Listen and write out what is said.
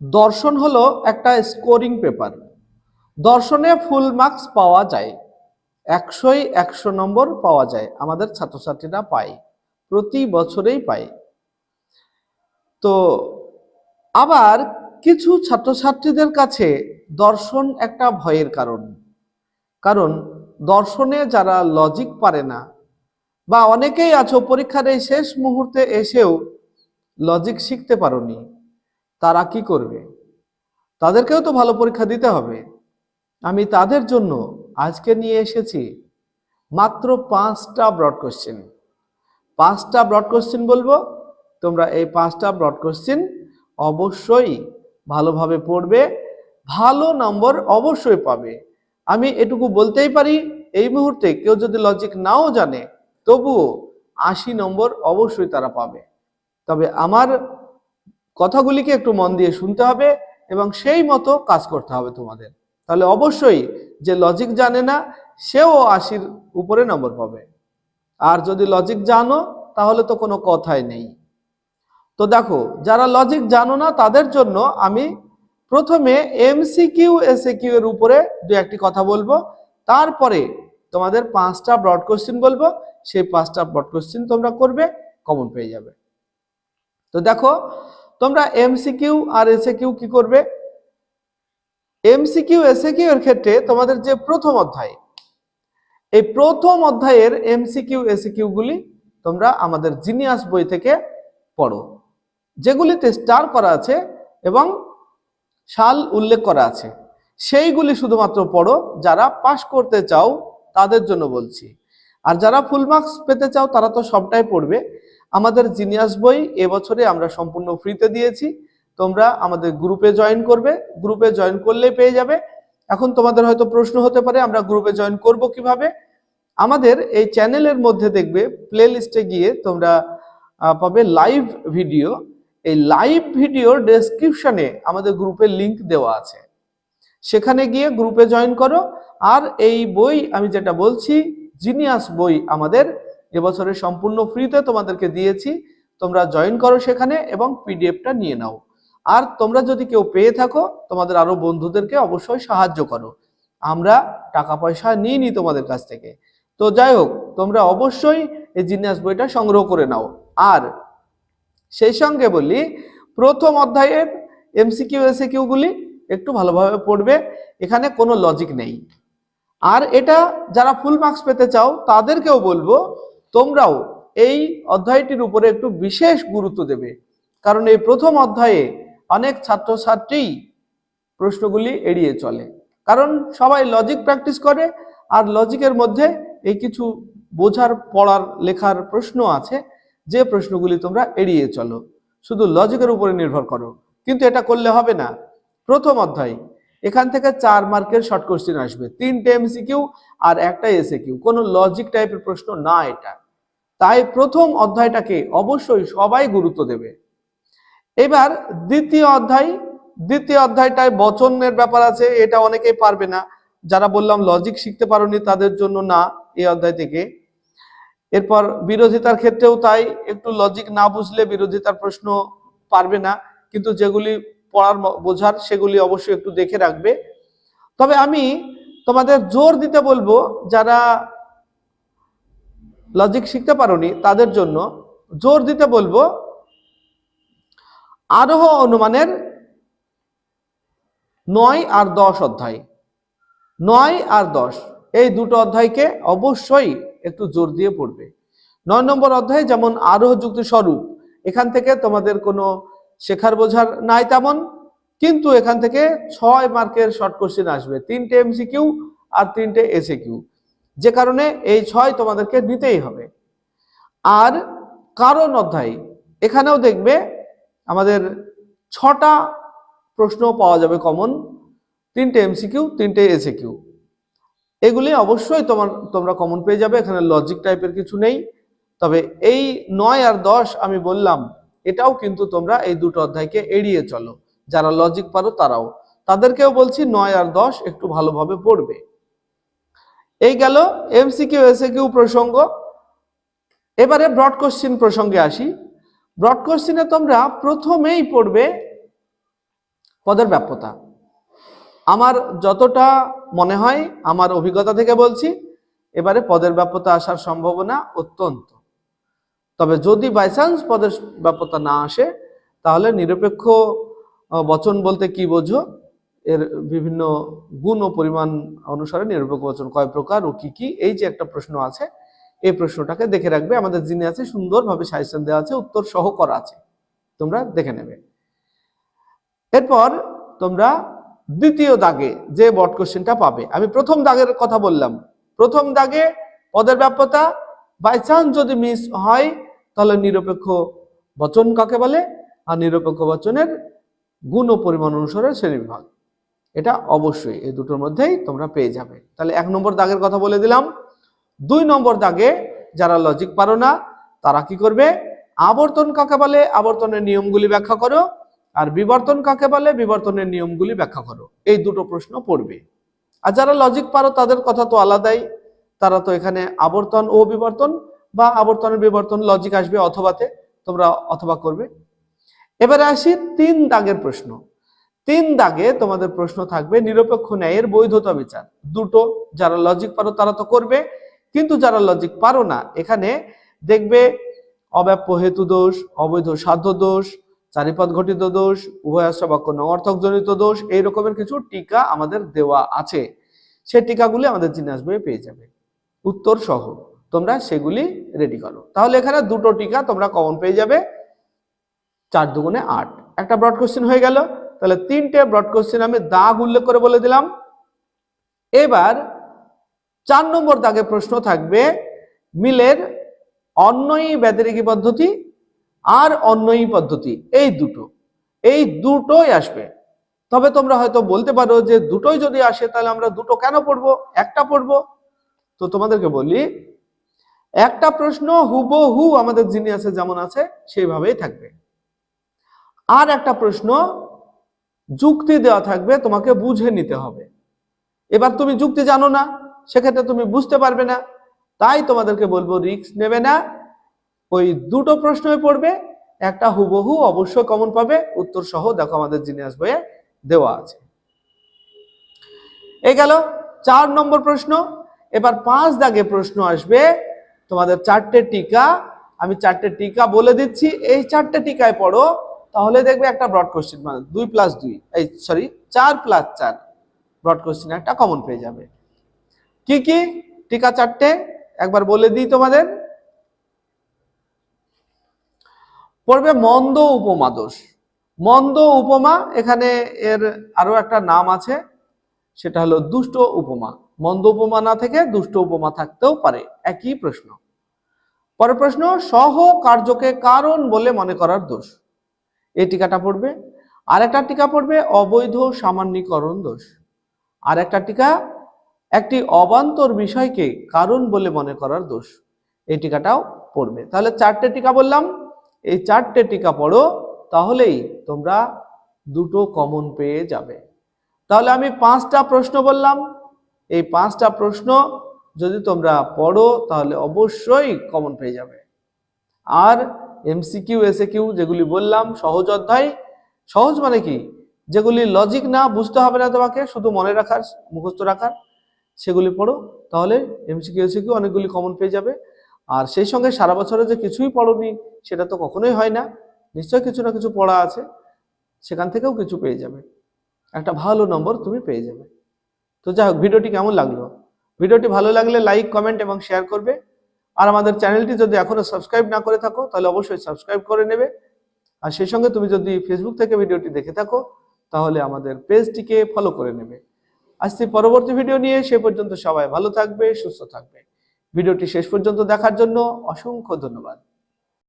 দর্শন হলো একটা স্কোরিং পেপার দর্শনে ফুল মার্কস পাওয়া যায়। একশোই একশো নম্বর পাওয়া যায়, আমাদের ছাত্রছাত্রীরা পায়, প্রতি বছরেই পায়। তো আবার কিছু ছাত্রছাত্রীদের কাছে দর্শন একটা ভয়ের কারণ। কারণ দর্শনে যারা লজিক পারে না, বা অনেকেই আছো, পরীক্ষার এই শেষ মুহূর্তে এসেও লজিক শিখতে পারোনি তারা কি করবে? তাদেরকেও তো ভালো পরীক্ষা দিতে হবে। আমি তাদের জন্য আজকে নিয়ে এসেছি মাত্র পাঁচটা ব্রড কোশ্চেন পাঁচটা ব্রড কোশ্চেন বলব? তোমরা এই পাঁচটা ব্রড কোশ্চেন অবশ্যই ভালোভাবে পড়বে, ভালো নম্বর অবশ্যই পাবে। আমি এটুকু বলতেই পারি, এই মুহূর্তে কেউ যদি লজিক নাও জানে, তবুও আশি নম্বর অবশ্যই তারা পাবে। তবে আমার কথাগুলিকে একটু মন দিয়ে শুনতে হবে এবং সেই মতো কাজ করতে হবে তোমাদের। তাহলে অবশ্যই যে লজিক জানে না, সেও আশির উপরে নম্বর পাবে। আর যদি লজিক জানো, তাহলে তো কোনো কথাই নেই। তো দেখো, যারা লজিক জানো না, তাদের জন্য আমি প্রথমে এমসিকিউ এসএকিউ এর উপরে দু একটি কথা বলব। তারপরে তোমাদের পাঁচটা ব্রড কোশ্চেন বলব। সেই পাঁচটা ব্রড কোশ্চেন তোমরা করবে কমন পেয়ে যাবে। তো দেখো তোমরা এমসিকিউ আর এসএকিউ কি করবে? এমসিকিউ এসএকিউ এর ক্ষেত্রে তোমাদের যে প্রথম অধ্যায়, এই প্রথম অধ্যায়ের এমসিকিউ এসিকিউ গুলি তোমরা আমাদের জিনিয়াস বই থেকে পড়ো, যেগুলিতে স্টার করা আছে এবং সাল উল্লেখ করা আছে। সেইগুলি শুধুমাত্র পড়ো, যারা পাশ করতে চাও তাদের জন্য বলছি। আর যারা ফুল মার্কস পেতে চাও তারা তো সবটাই পড়বে। আমাদের জিনিয়াস বই এবছরে আমরা সম্পূর্ণ ফ্রিতে দিয়েছি। তোমরা আমাদের গ্রুপে জয়েন করবে। গ্রুপে জয়েন করলেই পেয়ে যাবে। এখন তোমাদের হয়তো প্রশ্ন হতে পারে, আমরা গ্রুপে জয়েন করব কীভাবে? আমাদের এই চ্যানেলের মধ্যে দেখবে প্লে লিস্টে গিয়ে তোমরা পাবে লাইভ ভিডিও। এই লাইভ ভিডিওর ডেসক্রিপশনে আমাদের গ্রুপের লিংক দেওয়া আছে। সেখানে গিয়ে গ্রুপে জয়েন করো। আর এই বই, আমি যেটা বলছি, জিনিয়াস বই আমাদের এবছরে সম্পূর্ণ ফ্রিতে তোমাদেরকে দিয়েছি। তোমরা জয়েন করো সেখানে এবং পিডিএফটা নিয়ে নাও। আর তোমরা যদি কেউ পেয়ে থাকো, তোমাদের আরও বন্ধুদেরকে অবশ্যই সাহায্য করো। আমরা টাকা পয়সা নিই নি তোমাদের কাছ থেকে। তো যাই হোক, তোমরা অবশ্যই এই জিনিয়াস বইটা সংগ্রহ করে নাও। আর সেই সঙ্গে বলি, প্রথম অধ্যায়ের এমসিকিউ এসিকিউ গুলি একটু ভালোভাবে পড়বে। এখানে কোনো লজিক নেই। আর এটা যারা ফুল মার্কস পেতে চাও, তাদেরকেও বলব তোমরাও এই অধ্যায়টির উপরে একটু বিশেষ গুরুত্ব দেবে। কারণ এই প্রথম অধ্যায়ে অনেক ছাত্রছাত্রী প্রশ্নগুলি এড়িয়ে চলে। কারণ সবাই লজিক প্র্যাকটিস করে, আর লজিকের মধ্যে এই কিছু বোঝার, পড়ার, লেখার প্রশ্ন আছে, যে প্রশ্নগুলি তোমরা এড়িয়ে চলো। শুধু লজিকের উপরে নির্ভর করো। কিন্তু এটা করলে হবে না। প্রথম অধ্যায়, এখান থেকে চার মার্কের শর্ট কোশ্চেন আসবে। তিনটে এমসিকিউ আর একটা এসে কিউ কোনো লজিক টাইপের প্রশ্ন না এটা। তাই প্রথম অধ্যায়টাকে অবশ্যই সবাই গুরুত্ব দেবে। এবার দ্বিতীয় অধ্যায়, দ্বিতীয় অধ্যায়টায় বচনের ব্যাপার আছে, এটা অনেকেই পারবে না। যারা বললাম লজিক শিখতে পারোনি, তাদের জন্য না এই অধ্যায় থেকে। এরপর বিরোধিতার ক্ষেত্রেও তাই, একটু লজিক না বুঝলে বিরোধিতার প্রশ্ন পারবে না, কিন্তু যেগুলি পড়ার বোঝার সেগুলি অবশ্যই একটু দেখে রাখবে। তবে আমি তোমাদের জোর দিতে বলব, যারা লজিক শিখতে পারোনি, তাদের জন্য জোর দিতে বলব, আরোহ অনুমানের নয় আর দশ অধ্যায়। নয় আর দশ, এই দুটো অধ্যায়কে অবশ্যই একটু জোর দিয়ে পড়বে। নয় নম্বর অধ্যায় যেমন আরোহ যুক্তি স্বরূপ, এখান থেকে তোমাদের কোনো শেখার বোঝার নাই তেমন, কিন্তু এখান থেকে ছয় মার্কের শর্ট কোশ্চেন আসবে, তিনটে এমসিকিউ আর তিনটে এসএ কিউ যে কারণে এই ছয় তোমাদেরকে নিতেই হবে। আর কারণ অধ্যায়, এখানেও দেখবে আমাদের ছটা প্রশ্ন পাওয়া যাবে কমন তিনটে এমসিকিউ তিনটে এসএ কিউ এগুলি অবশ্যই তোমার, তোমরা কমন পেয়ে যাবে, এখানে লজিক টাইপের কিছু নেই। তবে এই নয় আর দশ আমি বললাম, এটাও কিন্তু তোমরা এই দুটো অধ্যায়কে এড়িয়ে চলো। যারা লজিক পারো তারাও। তাদেরকেও বলছি নয় আর দশ একটু ভালোভাবে পড়বে। এই গেল এমসিকিউ এসএকিউ প্রসঙ্গ। এবারে ব্রড কোশ্চিন প্রসঙ্গে আসি। ব্রড কোশ্চিনে তোমরা প্রথমেই পড়বে পদের ব্যাপ্যতা। আমার যতটা মনে হয়, আমার অভিজ্ঞতা থেকে বলছি, এবারে পদের ব্যাপ্যতা আসার সম্ভাবনা অত্যন্ত। তবে যদি বাই চান্স পদের ব্যাপ্যতা না আসে, তাহলে নিরপেক্ষ বচন বলতে কি বোঝো? এর বিভিন্ন গুণ ও পরিমাণ অনুসারে নিরপেক্ষ বচন কয় প্রকার ও কি কি? এই যে একটা প্রশ্ন আছে, এই প্রশ্নটাকে দেখে রাখবে। আমাদের যিনি আছে, সুন্দরভাবে সাজেশন দেওয়া আছে, উত্তর সহ করা আছে। তোমরা দেখে নেবে। এরপর তোমরা দ্বিতীয় দাগে যে বট কোশ্চেনটা পাবে। আমি প্রথম দাগের কথা বললাম। প্রথম দাগে পদের ব্যাপ্যতা বাই চান্স যদি মিস হয়, তাহলে নিরপেক্ষ বচন কাকে বলে? আর নিরপেক্ষ বচনের গুণ ও পরিমাণ অনুসারে শ্রেণীবিভাগ। এটা অবশ্যই এই দুটোর মধ্যেই তোমরা পেয়ে যাবে। তাহলে এক নম্বর দাগের কথা বলে দিলাম। দুই নম্বর দাগে যারা লজিক পারো না, তারা কি করবে? আবর্তন কাকে বলে? আবর্তনের নিয়মগুলি ব্যাখ্যা করো। আর বিবর্তন কাকে বলে? বিবর্তনের নিয়মগুলি ব্যাখ্যা করো। এই দুটো প্রশ্ন পড়বে। আর যারা লজিক পারো, তাদের কথা তো আলাদাই। তারা তো এখানে আবর্তন ও বিবর্তন বা আবর্তনের বিবর্তন লজিক আসবে অথবাতে তোমরা অথবা করবে। এবারে আসি তিন দাগের প্রশ্ন। তিন দাগে তোমাদের প্রশ্ন থাকবে, নিরপেক্ষ ন্যায়ের বৈধতা বিচার। দুটো, যারা লজিক পারো তারা তো করবে, কিন্তু যারা লজিক পারো না, এখানে দেখবে অব্যাপ্য হেতু দোষ, অবৈধ সাধ্য দোষ, চারিপদ ঘটিত দোষ উভয়াশ্র বাক্য নঅর্থক জনিত দোষ, এই রকমের কিছু টিকা আমাদের দেওয়া আছে। সেই টিকাগুলি আমাদের জিজ্ঞাসা বইয়ে পেয়ে যাবে। উত্তর সহ, তোমরা সেগুলি রেডি করো। তাহলে এখানে দুটো টিকা তোমরা কমন পেয়ে যাবে, চার দুগুণে আট। একটা ব্রড কোশ্চেন হয়ে গেল। তাহলে তিনটে ব্রড কোশ্চেন আমি দাগ উল্লেখ করে বলে দিলাম। এবার চার নম্বর দাগে প্রশ্ন থাকবে, মিলের অন্যয়ী ব্যতিরেকী পদ্ধতি আর অন্যয়ী পদ্ধতি, এই দুটো, এই দুটোই আসবে। তবে তোমরা হয়তো বলতে পারো যে দুটোই যদি আসে তাহলে আমরা দুটো কেন পড়ব? একটা পড়ব? তো তোমাদেরকে বলি, একটা প্রশ্ন হুবহু আমাদের যিনি আছে যেমন আছে সেইভাবেই থাকবে। আর একটা প্রশ্ন যুক্তি দেওয়া থাকবে, তোমাকে বুঝে নিতে হবে। এবার তুমি যুক্তি জানো না, সেক্ষেত্রে তুমি বুঝতে পারবে না। তাই তোমাদেরকে বলব, রিস্ক নেবে না। ওই দুটো প্রশ্নই পড়বে, একটা হুবহু অবশ্যই কমন পাবে উত্তর সহ দেখো আমাদের জিনিয়াস বইয়ে দেওয়া আছে। এই গেল চার নম্বর প্রশ্ন। এবার পাঁচ দাগে প্রশ্ন আসবে, তোমাদের চারটে টিকা। আমি চারটে টিকা বলে দিচ্ছি, এই চারটে টিকায় পড়ো। তাহলে দেখবে একটা ব্রড কোশ্চেন মানে দুই প্লাস দুই, এই সরি চার প্লাস চার ব্রড কোশ্চেন একটা কমন পেয়ে যাবে। কি কি? টিকা চারটে, একবার বলে দিই তোমাদের। পড়বে মন্দ উপমা দোষ। মন্দ উপমা, এখানে এর আরও একটা নাম আছে, সেটা হলো দুষ্ট উপমা। মন্দ উপমা না থেকে দুষ্ট উপমা থাকতেও পারে, একই প্রশ্ন। পরের প্রশ্ন, সহ কার্যকে কারণ বলে মনে করার দোষ। এই টিকাটা পড়বে। আর একটা টিকা পড়বে অবৈধ সামান্যীকরণ দোষ। আর একটা টিকা একটি অবান্তর বিষয়কে কারণ বলে মনে করার দোষ। এই টিকাটাও পড়বে। তাহলে চারটে টিকা বললাম। এই চারটে টিকা পড়ো, তাহলেই তোমরা দুটো কমন পেয়ে যাবে। তাহলে আমি পাঁচটা প্রশ্ন বললাম। এই পাঁচটা প্রশ্ন যদি তোমরা পড়ো, তাহলে অবশ্যই কমন পেয়ে যাবে। আর এমসিকিউ এসে কিউ যেগুলি বললাম, সহজ অধ্যায়। সহজ মানে কি? যেগুলি লজিক না বুঝতে হবে না তোমাকে, শুধু মনে রাখার, মুখস্থ রাখার, সেগুলি পড়ো। তাহলে এমসিকিউ এসে কিউ অনেকগুলি কমন পেয়ে যাবে। আর সেই সঙ্গে সারা বছরে যে কিছুই পড়োনি, সেটা তো কখনোই হয় না। নিশ্চয় কিছু না কিছু পড়া আছে। সেখান থেকেও কিছু পেয়ে যাবে। একটা ভালো নম্বর তুমি পেয়ে যাবে। তো যাই হোক, ভিডিওটি কেমন লাগল? ভিডিওটি ভালো লাগলে লাইক কমেন্ট এবং শেয়ার করবে। আর আমাদের চ্যানেলটি যদি এখনও সাবস্ক্রাইব না করে থাকো, তাহলে অবশ্যই সাবস্ক্রাইব করে নেবে। আর সেই সঙ্গে তুমি যদি ফেসবুক থেকে ভিডিওটি দেখে থাকো, তাহলে আমাদের পেজটিকে ফলো করে নেবে। আসছি পরবর্তী ভিডিও নিয়ে সে পর্যন্ত সবাই ভালো থাকবে, সুস্থ থাকবে। ভিডিওটি শেষ পর্যন্ত দেখার জন্য অসংখ্য ধন্যবাদ।